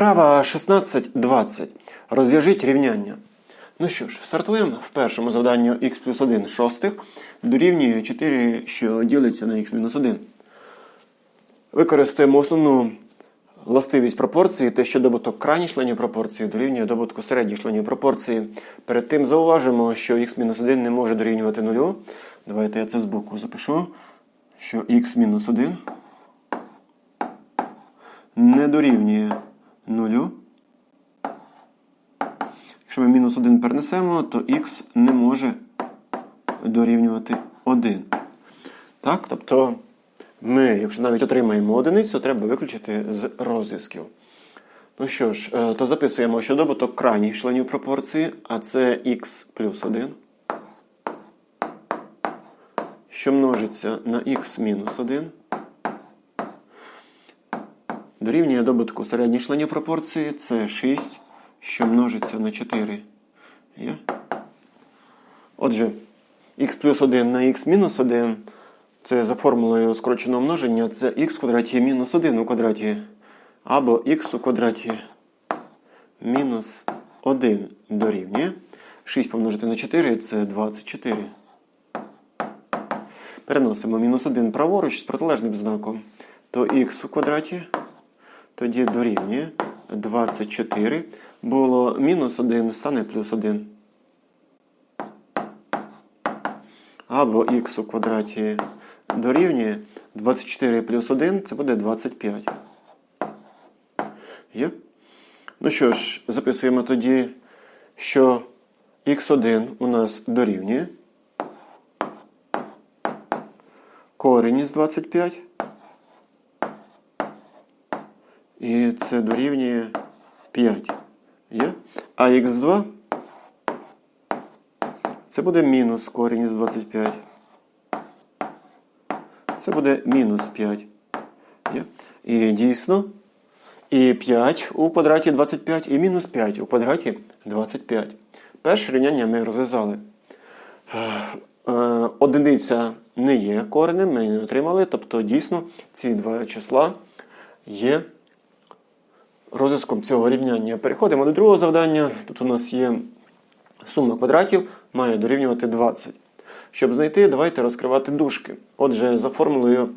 Вправа 16.20. Розв'яжіть рівняння. Ну що ж, стартуємо. В першому завданні х плюс 1 шостих дорівнює 4, що ділиться на х мінус 1. Використаємо основну властивість пропорції, те, що добуток крайніх членів пропорції дорівнює добутку середніх членів пропорції. Перед тим зауважимо, що х-1 не може дорівнювати нулю. Давайте я це збоку запишу, що х-1 не дорівнює нулю. Якщо ми мінус 1 перенесемо, то х не може дорівнювати 1. Так, тобто ми, якщо навіть отримаємо одиницю, треба виключити з розв'язків. Ну що ж, е, то записуємо, що добуток крайніх членів пропорції, а це х плюс 1, що множиться на х мінус 1, дорівнює добутку середніх членів пропорції, це 6, що множиться на 4. Є? Отже, х плюс 1 на х мінус 1 це за формулою скороченого множення, це х в квадраті мінус 1 у квадраті. Або х у квадраті мінус 1 дорівнює. 6 помножити на 4 це 24. Переносимо мінус 1 праворуч з протилежним знаком. То х у квадраті тоді дорівнює 24. Було мінус 1, стане плюс 1. Або х у квадраті дорівнює 24 плюс 1 це буде 25. Є? Ну що ж, записуємо тоді, що х1 у нас дорівнює. Корінь із 25. І це дорівнює 5. Є? А х2 це буде мінус корінь із 25. Це буде мінус 5. Є? І дійсно, і 5 у квадраті 25, і мінус 5 у квадраті 25. Перше рівняння ми розв'язали. Е, Одиниця не є коренем, ми не отримали. Тобто, дійсно, ці два числа є розв'язком цього рівняння. Переходимо до другого завдання. Тут у нас є сума квадратів, має дорівнювати 20. Щоб знайти, давайте розкривати дужки. Отже, за формулою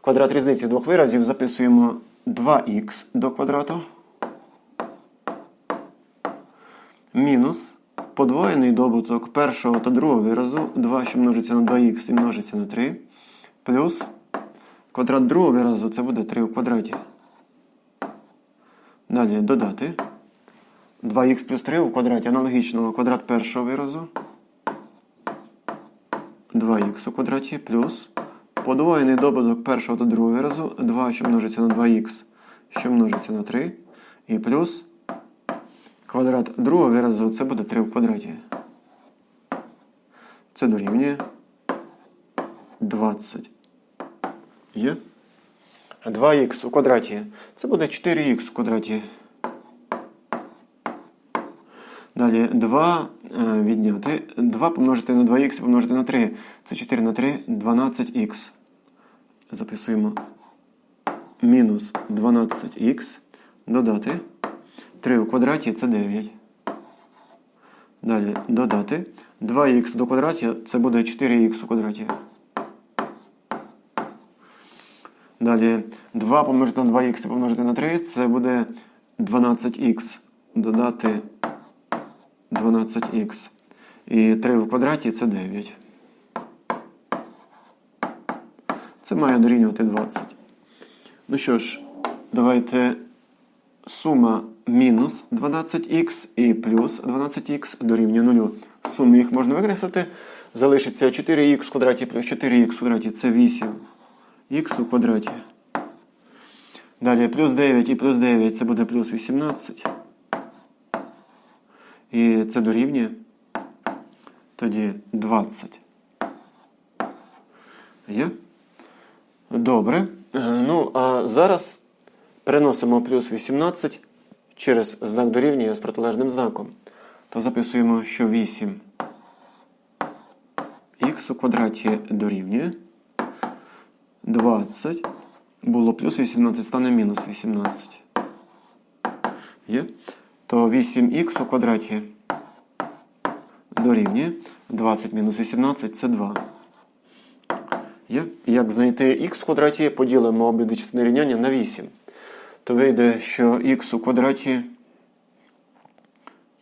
квадрат різниці двох виразів записуємо 2х до квадрату мінус подвоєний добуток першого та другого виразу 2, що множиться на 2х і множиться на 3, плюс квадрат другого виразу це буде 3 у квадраті. Далі додати 2х плюс 3 у квадраті аналогічного квадрат першого виразу. 2х у квадраті плюс подвоєний добуток першого та другого виразу 2, що множиться на 2х, що множиться на 3, і плюс квадрат другого виразу це буде 3 в квадраті. Це дорівнює 20. Є? 2х у квадраті. Це буде 4х у квадраті. Далі 2 е, відняти. 2 помножити на 2х і помножити на 3. Це 4 на 3, 12х. Записуємо мінус 12х. Додати. 3 у квадраті це 9. Далі додати. 2х до квадраті це буде 4х у квадраті. Далі 2 помножити на 2х і помножити на 3 це буде 12х. Додати 12х. І 3 в квадраті це 9. Це має дорівнювати 20. Ну що ж, давайте сума мінус 12х і плюс 12х дорівнює 0. Суму їх можна викреслити. Залишиться 4х в квадраті плюс 4х в квадраті це 8х у квадраті. Далі плюс 9 і плюс 9 це буде плюс 18. І це дорівнює тоді 20. Є? Добре. Е, Ну, а зараз переносимо плюс 18 через знак дорівнює з протилежним знаком. То записуємо, що 8 х у квадраті дорівнює 20. Було плюс 18, стане мінус 18. Є? То 8х у квадраті дорівнює 20 мінус 18 це 2. Є? Як знайти х в квадраті, поділимо обидві частини рівняння на 8. То вийде, що х у квадраті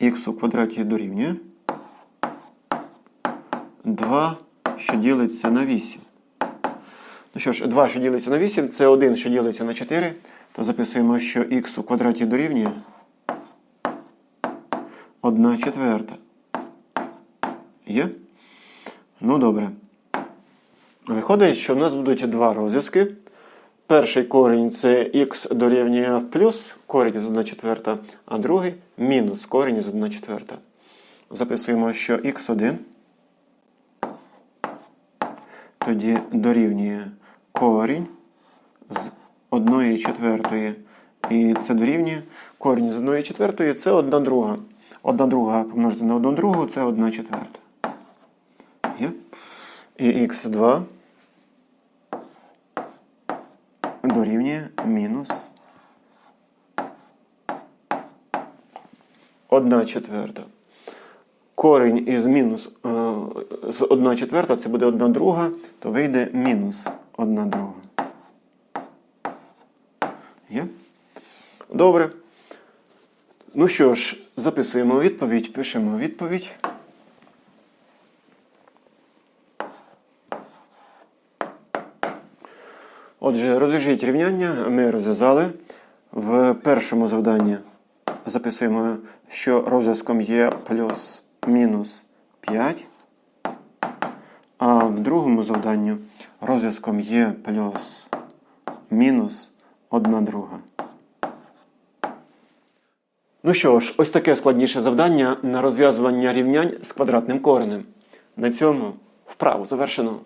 х у квадраті дорівнює 2, що ділиться на 8. Ну що ж, 2, що ділиться на 8, це 1, що ділиться на 4. То записуємо, що х у квадраті дорівнює 1 четверта. Є? Ну, добре. Виходить, що в нас будуть два розв'язки. Перший корінь це х дорівнює плюс корінь з 1 четверта, а другий мінус корінь з 1 четверта. Записуємо, що х1 тоді дорівнює корінь з 1 четвертої. І це дорівнює корінь з 1 четвертої це 1 друга. 1 друга помножити на 1 другу це 1 четверта. Є? І х2 дорівнює мінус 1 четверта. Корінь із мінус е, з 1 четверта це буде 1 друга, то вийде мінус 1 друга. Є? Добре. Ну що ж, записуємо відповідь, пишемо відповідь. Отже, розв'яжіть рівняння. Ми розв'язали. В першому завданні записуємо, що розв'язком є плюс мінус 5. А в другому завданні розв'язком є плюс мінус 1 друга. Ну що ж, ось таке складніше завдання на розв'язування рівнянь з квадратним коренем. На цьому вправу завершено.